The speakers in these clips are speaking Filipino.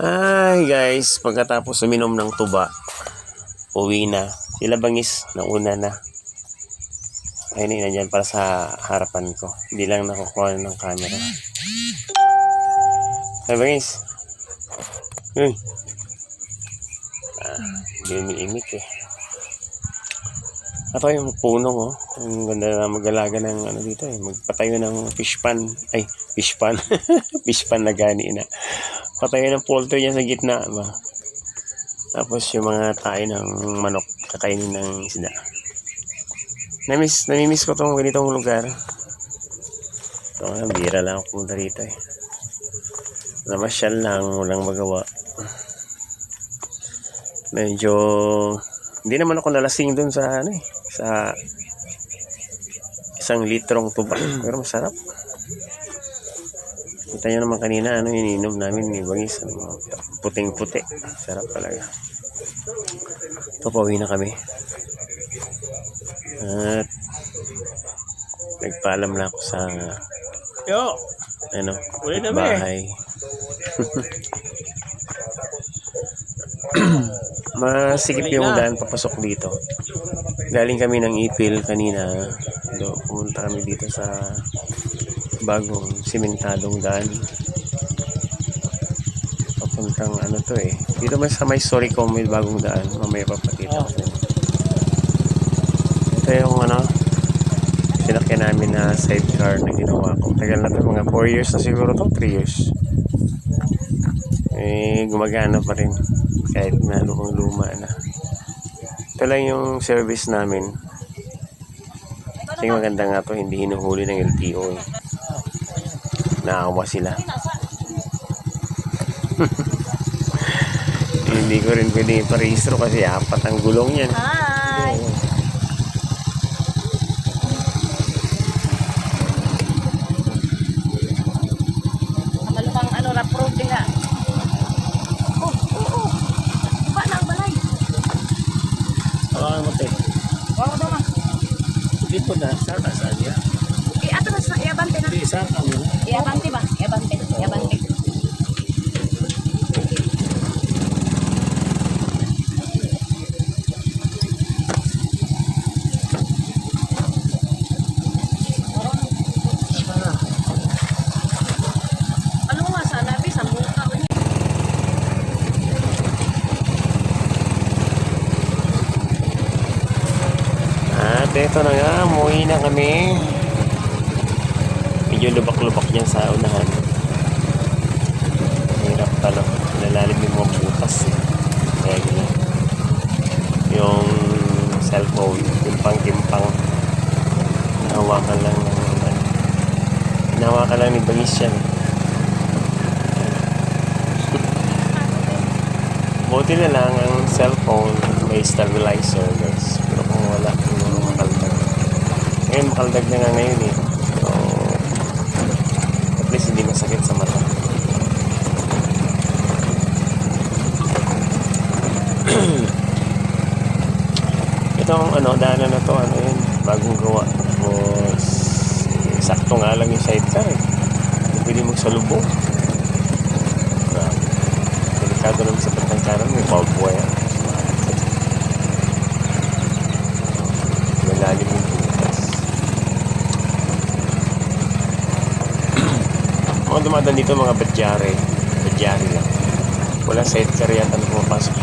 Ay guys, pagkatapos uminom ng tuba, uwi na. Sila bangis, nauna na. Ayun na, nandyan para sa harapan ko. Hindi lang nakukuha ng camera. Ay bangis. Uy. Ah, hindi umiimik eh. Ito yung puno oh. Ang ganda na mag-alaga ng ano dito eh. Magpatayo ng fish pan. Ay, fish pan. fish pan na gani na. Patayo ng poultry niya sa gitna ba. Tapos yung mga tayo ng manok kakainin ng isda. Namiss, namimiss ko tong ganitong lugar. Ito nga, bira lang ako pumunta rito eh. Namasyal lang, walang magawa. Medyo, hindi naman ako nalasing dun sa ano eh, sa isang litrong tuba. Pero masarap. Kita nyo naman kanina, ano, ininom namin ni Bangis. Ano, puting-puti. Sarap talaga. Ito, pauwi na kami. At nagpaalam na ako sa Yo, ano, Uli na ba eh? bahay. Masikip yung daan papasok dito. Galing kami ng Ipil kanina. Do, pumunta kami dito sa bagong simentadong daan. Papuntang ano to eh. Dito may sa may Soricom may bagong daan. Mamaya papakita ko. Oh. Ito yung ano, sinakyan namin na sidecar na ginawa ko. Tagal na to, mga 4 years na siguro to, 3 years. Eh, gumagana pa rin. Kahit na lumang luma na. Ito lang yung service namin. Kasi maganda nga to, hindi hinuhuli ng LTO eh. Naawa sila. hindi ko rin pwede iparehistro kasi apat ang gulong yan. Hi! Kamalukang ano, rap-road din nga. Oh, oh, oh. Iba na ang balay. Hawakan mo tayo. Wow, daw man. Dito na, saka saan yan? Eh, ato na sa iabante na. Hindi, saka mo na. Iabante ba? Iabante. Iabante. Ano nga sa labi, sa muka. At eto na nga, umuwi na kami. Medyo lubak-lubak yan sa unahan. Hirap talo. Nalalim yung mga butas. Kaya ganyan. Yung cellphone, yung pang-timpang. Nahawakan lang ng ano. Nahawakan lang ni Bangis yan. Buti na lang ang cellphone may stabilizer guys. Pero kung wala, siguro makaldag. Ngayon makaldag na nga ngayon eh. So, at least hindi masakit sa mata. Itong ano, daanan na to, ano yun, bagong gawa. Tapos, sakto nga lang yung sidecar eh. Hindi pwede magsalubong. Grabe. Delikado naman sa pagkangkaran, may barbed wire. Malalim yung butas. Mga dumadaan dito, mga badyare. Badyare lang. Wala sidecar yata na pumapasok.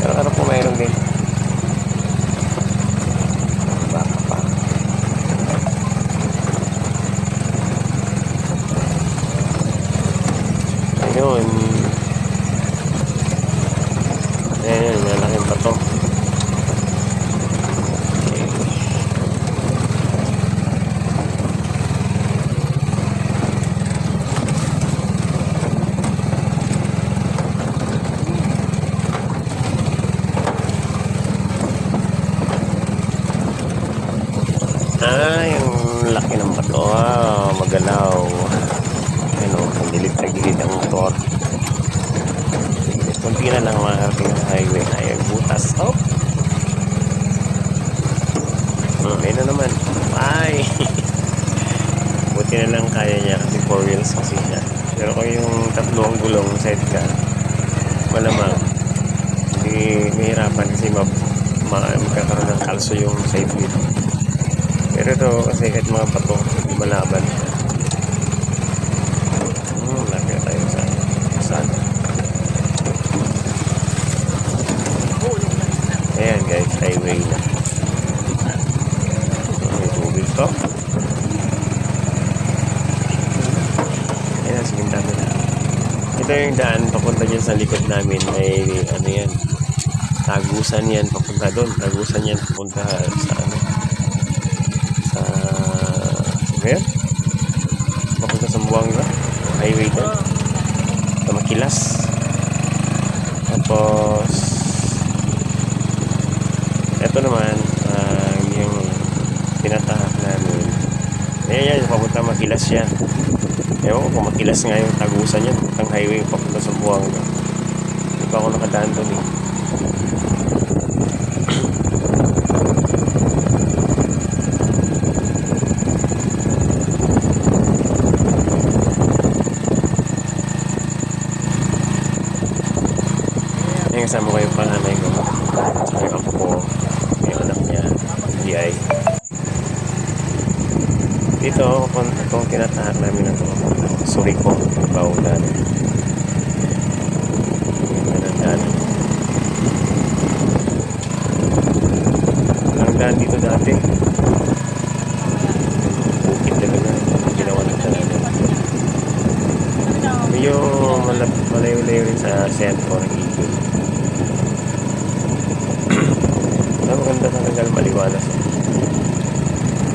Pero ano po mayroon din. Baka pa. Ayun. Ayun, malaking bato. Okay. Ah, yung laki ng bato. Ah, magalaw. Ano, tagilid-tagilid ang motor. Kunti na lang makakarating sa highway. Ay, butas. Oh! Hmm, ayun na naman. Ay! Buti na lang kaya niya kasi four wheels kasi siya. Pero kung yung tatlo ang gulong sidecar, malamang hindi mahirapan kasi ma, ma, magkakaroon ng kalso yung side wheel. Pero ito kasi kahit mga bato, hindi malaban siya. Hmm, laki na tayo sa sana. Ayan guys, highway. May tubig to. Ayan, sige dami na. Ito yung daan papunta dyan sa likod namin. May ano yan. Tagusan yan papunta doon. Tagusan yan papunta sa ano. Sa... Ano yan? Papunta sa Buanga. Highway doon. Sa Makilas. Tapos... Ito naman, ah, yung tinatahak namin. Ayan yan, papunta Makilas yan. Ewan ko kung makilas nga yung tagusan yan. Ang highway papunta sa Buanga. Hindi pa ako nakadaan doon eh. Yung kasama ko yung panganay ko. Tsaka yung apo ko. Yung anak niya. DI. Dito, kung, kung tinatahan namin ito, sorry ko, bawulan. Yung nanandaan. Ang daan dito dati. Bukit talaga. Ginawa ng talaga. Medyo malayo-layo rin sa sentro ng Eagle. Ang maganda talaga maliwalas.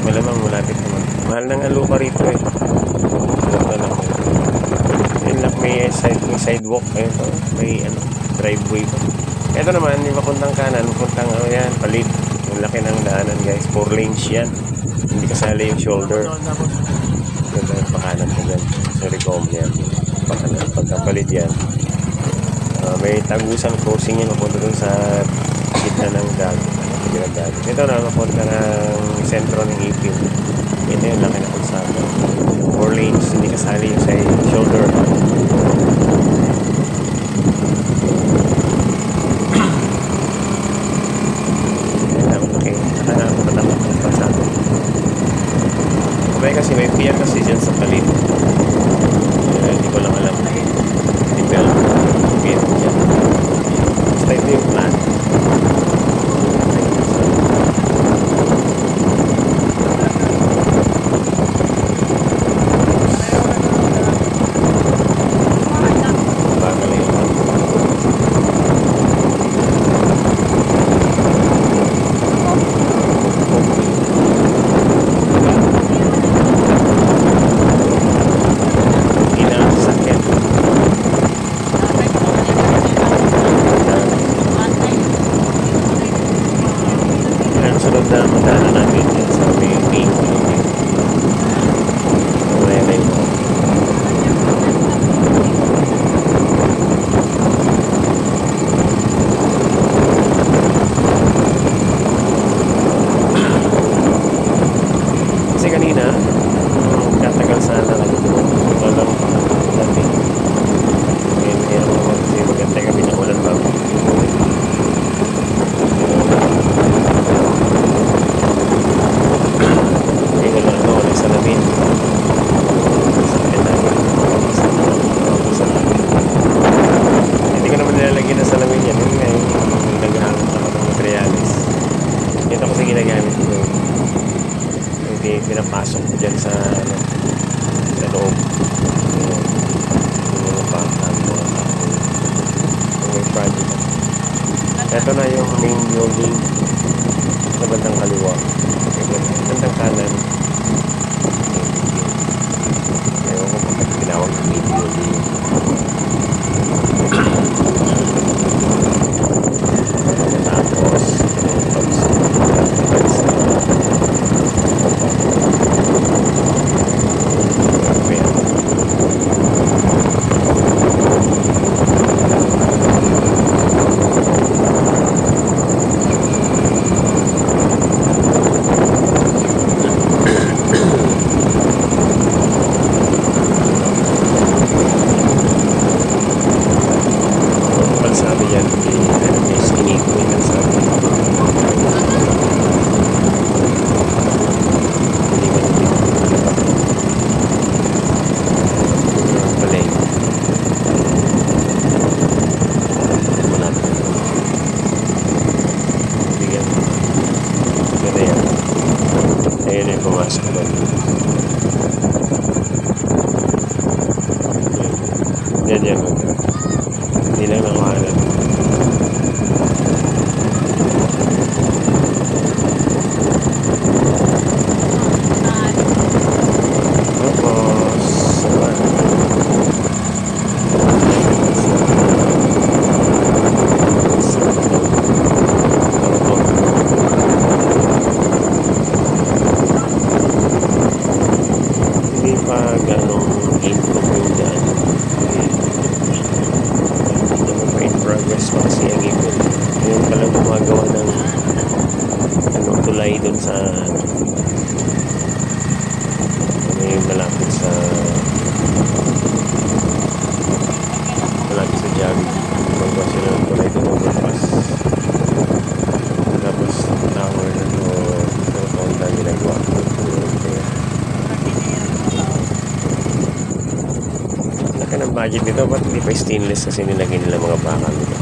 Malamang malapit naman. Mahal ng alupa rito eh. Yun lang may side may sidewalk. Ayun to. May ano, driveway pa. Ito naman, yung papuntang kanan, papuntang ano yan, palit. Yung laki ng daanan guys. Four lanes yan. Hindi kasali yung shoulder. Ganda yung pakanan ko dyan. Sa recom yan. Pakanan. Pagkapalit yan. Ah, may tagusan crossing yan. Mapunta dun sa gitna ng dagat. Dagat. Ito na, mapunta ng sentro ng ipil. Ito yung laki na kalsada. Four lanes, hindi kasali yung sa shoulder. May kasi may pier kasi dyan sa palit. Hindi ko lang alam. Hindi ko alam. Pier dyan. Basta ito yung plan. Bagal yun. Hindi na sasakyan. Ang sunod na madaanan namin yan sa may main building. Mamaya na yun. Kasi kanina, katagal sana lang ito. Walang dati. Ngayon, ngayon ako kasi magantay kami ng ulan bago. Ngayon na lang ako, walang salamin. Sakit na yun. Salamin. Hindi ko naman nilalagyan ng salamin yan. Yun nga yung naghahanap ako ng materialis. Ito kasi ginagamit ko. eh. Hindi pinapasok ko dyan sa ano, sa loob. Yung, yung mga bata, yung mga tao. Yung may project. Ito na yung main building sa bandang kaliwa. Sa bandang kanan. Ewan ko kung bakit tinawag na main building. Budget nito, ba't hindi pa stainless kasi nilagay nila mga bakal dito?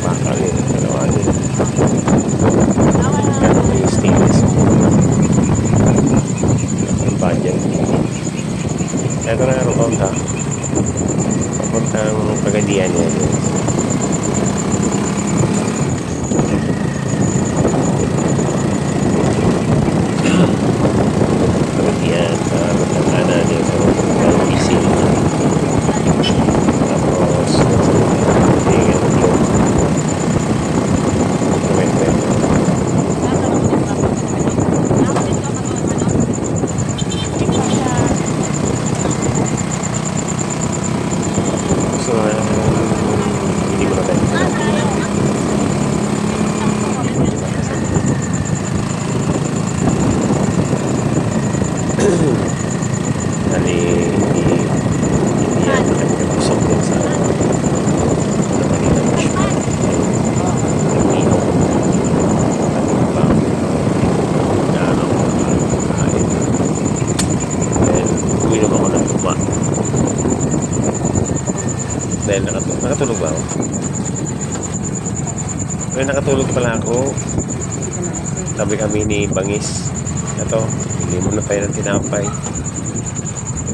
Bakal yun, kalawangin. Kaya may stainless. Laki ng budget. Ito na yung konta. Papuntang Pagadian yan. Pagadian, sa Matangana, din sa LPC. Tapos, hindi nga yun. Wait, wait. So, um, hindi mo na tayo. Dali, hindi, hindi yan nagkapusok din sa ano kanina na siya. Nagmino. Ano ba? Na ano, kain. Then, uminom ako ng tuma. Dahil nakatulog, nakatulog ba ako? Kaya nakatulog pala ako. Sabi kami ni Bangis. Ito, hindi mo na tayo ng tinapay.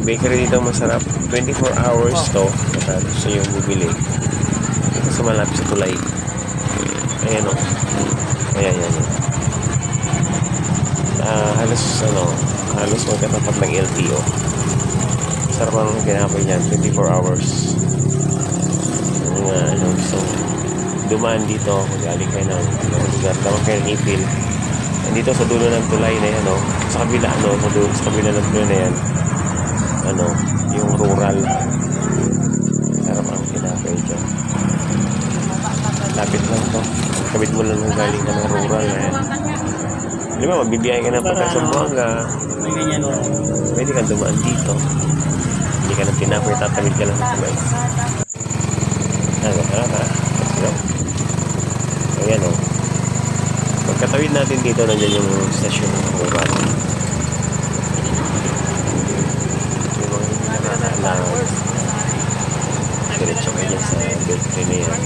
Bakery dito masarap. 24 hours to. Baka gusto nyo bumili. Ito sa malapit sa tulay. Ayan o. Ayan, ayan, ayan. Ah, halos ano, halos magkatapat ng LTO. Sarap ang ginapay niyan, 24 hours. Ano, gusto dumaan dito, kung galing kayo ng ano, lugar, tawag kayo ng ipil. Nandito sa dulo ng tulay na yan, no? sa kabila, ano, sa, dulo, sa kabila ng tulay na yan, ano, yung rural. Sarap ang kinapay dyan. Lapit lang to. Kabit mo lang ng galing ka ng rural na yan. Di ba, magbibiyay ka na pa sa Buanga. Pwede kang dumaan dito. Hindi ka na tinapay, tatawid ka lang ng tulay. Ano, tara, tara. Let's go. Ayan o. Pagkatawid natin dito, nandiyan yung stasyon ng rural. Yung mga hindi nakakaalam. Diretso kayo sa beltry na yan.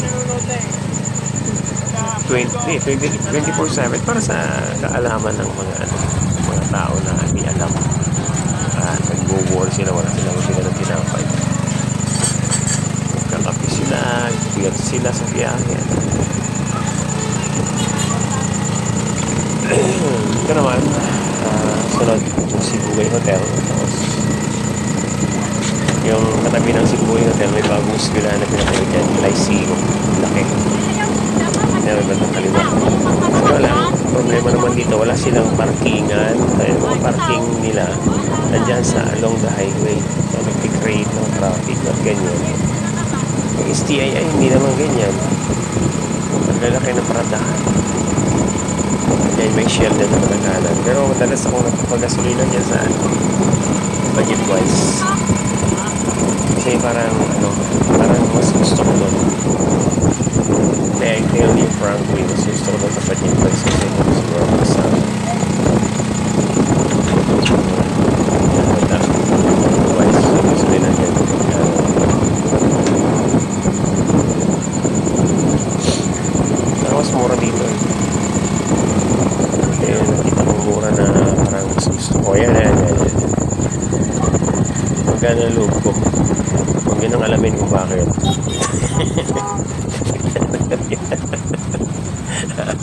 20, 20, 24-7 para sa kaalaman ng mga ano, mga tao na hindi alam. Ah, nag-war sila, wala silang sila ng tinapay. Kakapi sila, bigat sila sa biyahe. Ito naman, ah, sunod yung Sibugay Hotel. Tapos, yung katabi ng Sibugay Hotel, may bagong sila na pinakayo dyan, Lyceum. Laki. Yan, may bandang kaliwa. So, wala. Problema naman dito, wala silang parkingan. Kaya yung mga parking nila, nandyan sa along the highway. So, nag-create ng traffic at ganyan. Yung STI ay hindi naman ganyan. Ang lalaki ng paradahan. Kaya may shell din naman ang kanan. Pero madalas ako nagpapagasolina dyan sa ano, budget wise. Kasi parang ano, parang mas gusto ko doon. Kaya I tell you frankly, mas gusto ko doon sa budget wise kasi kung siguro mas sa wise gasolina dyan. Kaya mas mura dito eh. Eh, nakita ko mura na parang mas gusto ko. Yan, yan, yan. yan. gumagana ang loob ko. Huwag yun ang alamin kung bakit.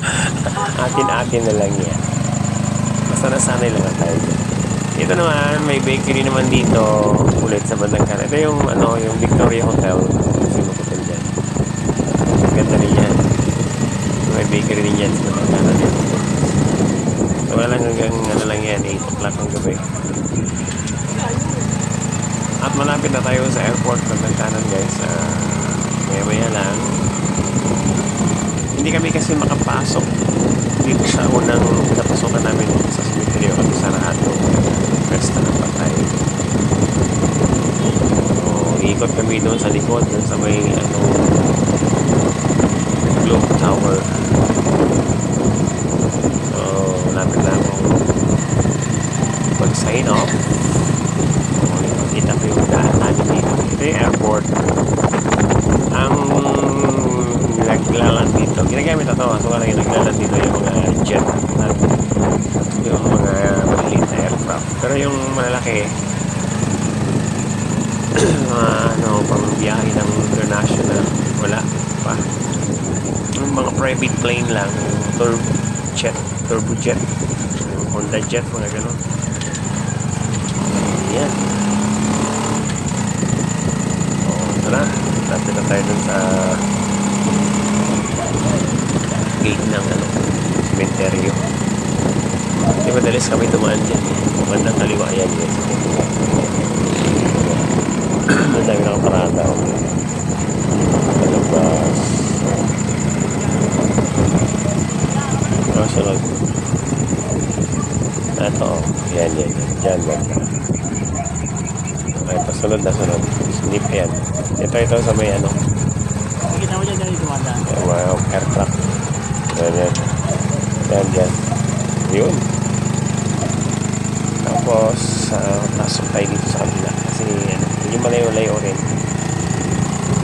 Atin-atin na lang yan. Basta nasanay lang tayo dyan. Ito naman, may bakery naman dito ulit sa bandang kanan. Ito yung, ano, yung Victoria Hotel. Sino hotel dyan. Ganda rin yan. May bakery rin yan sa bandang kanan. Yan. So, wala lang hanggang, ano lang yan, 8 o'clock ng gabi. At malapit na tayo sa airport bandang kanan guys. Uh, maya maya lang. Hindi kami kasi makapasok dito sa unang pinapasokan namin sa cemetery kasi sarado. Pesta na patay. So, ikot kami doon sa likod, doon sa may ano, Globe Tower. So, malapit na akong mag-sign off. Kita ko yung daan namin dito. Ito yung airport. Ang naglaland dito, ginagamit na ito. So, lang yung naglaland dito yung mga jet at yung mga maliit na aircraft. Pero yung malalaki, mga ano, pang biyahe ng international, wala pa. Yung mga private plane lang, yung turbo jet, turbo jet, Honda jet, mga ganun. Yan. Oo, tara. Lapit na tayo dun sa gate ng ano, cementerio. Di madalis kami dumaan dyan. Bandang kaliwa yan guys. Ang dami nakaparada. Palabas. Kasunod. Ito, yan, yan, yan. Yan. Okay, pasunod na sunod. Snip yan. Ito, ito sa may ano, Kita mo dyan dumanda. yung mga aircraft. Yan, yan. Yan, yan. Yun. Tapos, uh, pasok tayo dito sa kabila. Kasi, ano, yung malayo-layo rin.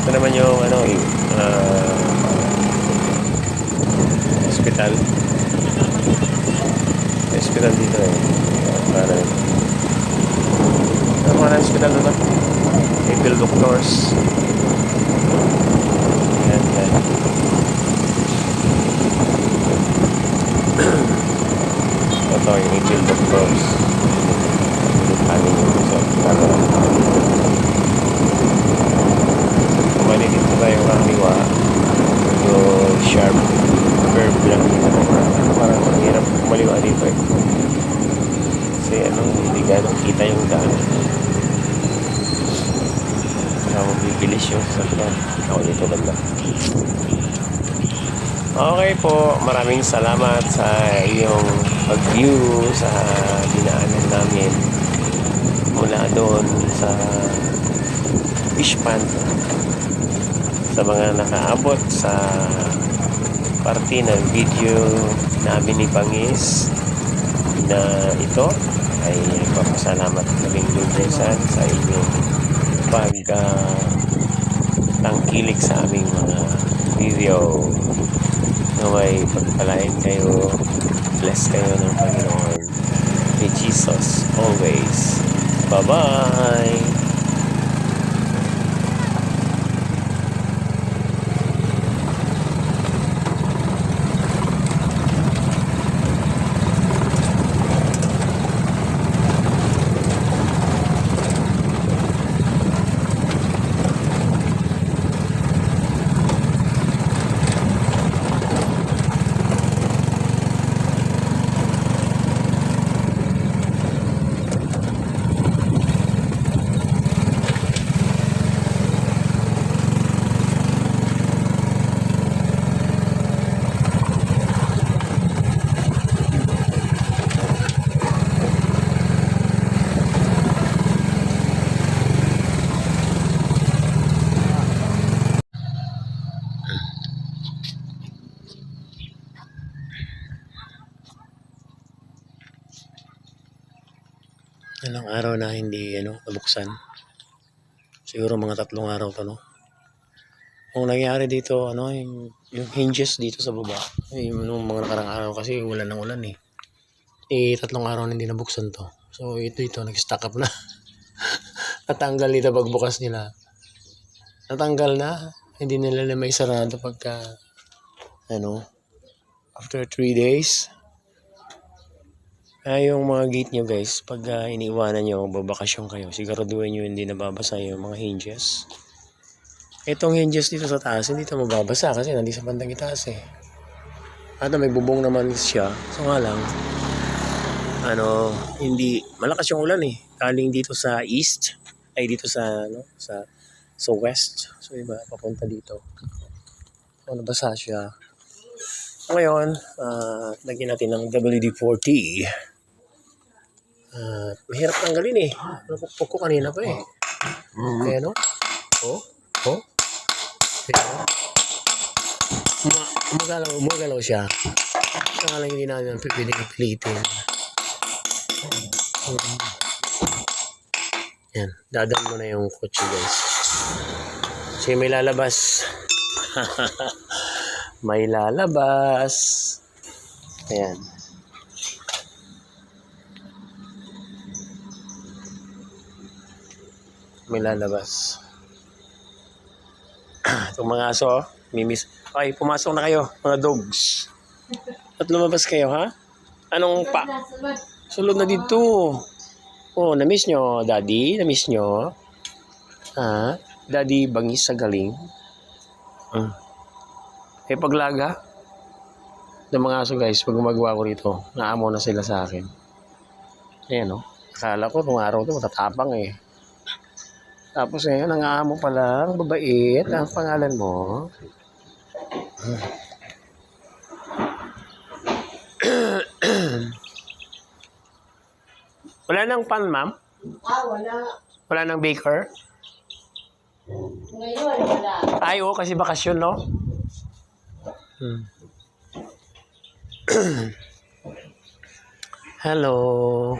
Ito naman yung, ano, yung, uh, hospital. Hospital dito eh. Para, ano mga hospital na ba? April Doctors. Yan, yan. Ito yung April Doctors. Panin yung sa camera. Kumali dito tayo kaliwa. Medyo sharp curve lang. Parang ang hirap kumaliwa dito eh. Kasi ano, hindi gano'ng kita yung daan. Kaya mabibilis yung sasakyan. Ako dito banda. Okay po, maraming salamat sa iyong pag-view sa dinaanan namin mula doon sa fish pond sa mga nakaabot sa parte ng video namin ni Pangis na ito. Ay papasalamat kaming lubusan sa inyong pag ah, tangkilik sa aming mga video. Na may pagpalain kayo bless kayo ng Panginoon. Ni Jesus always. Bye bye Ilang araw na hindi ano, nabuksan. Siguro mga tatlong araw to, no? Ang nangyari dito, ano, yung, yung hinges dito sa baba. Yung, nung mga nakarang araw kasi ulan ng ulan eh. Eh, tatlong araw na hindi nabuksan to. So, ito ito, nag-stack up na. Natanggal dito pagbukas nila. Natanggal na. Hindi nila na may sarado pagka, ano, after 3 days. Kaya yung mga gate nyo guys, pag ah, iniiwanan nyo, babakasyon kayo, siguraduhin nyo hindi nababasa yung mga hinges. Itong hinges dito sa taas, hindi ito mababasa kasi nandito sa bandang itaas eh. At may bubong naman siya. So nga lang, ano, hindi, malakas yung ulan eh. Galing dito sa east, ay dito sa, ano, sa, sa west. So iba, papunta dito. So nabasa siya. Ngayon, ah, lagyan natin ng WD-40. At mahirap tanggalin eh. Napukpok ko kanina pa eh. Ayan o. Oh. Oh. Ayan o. Uma, umagalaw, umagalaw siya. Kaya lang hindi namin pipiling i-platin. Hmm. Yan. Dadan mo na yung kotse guys. Kasi may lalabas. may lalabas. Ayan. May lalabas. Itong mga aso, oh, mimis. Ay, pumasok na kayo, mga dogs. At lumabas kayo, ha? Anong pa? Sulod na dito. Oh, na-miss nyo, daddy? Na-miss nyo? Ha? Daddy, bangis sa galing? Hmm. Eh, paglaga? ng mga aso guys, pag gumagawa ko rito, naamo na sila sa akin. Ayan, no? Akala ko, nung araw to, matatapang eh. Tapos ngayon, ang amo pala, ang babait, ang pangalan mo. Wala nang pan, ma'am? Ah, wala. Wala nang baker? Ngayon, wala. Ay, oo, kasi bakasyon, no? Hmm. Hello.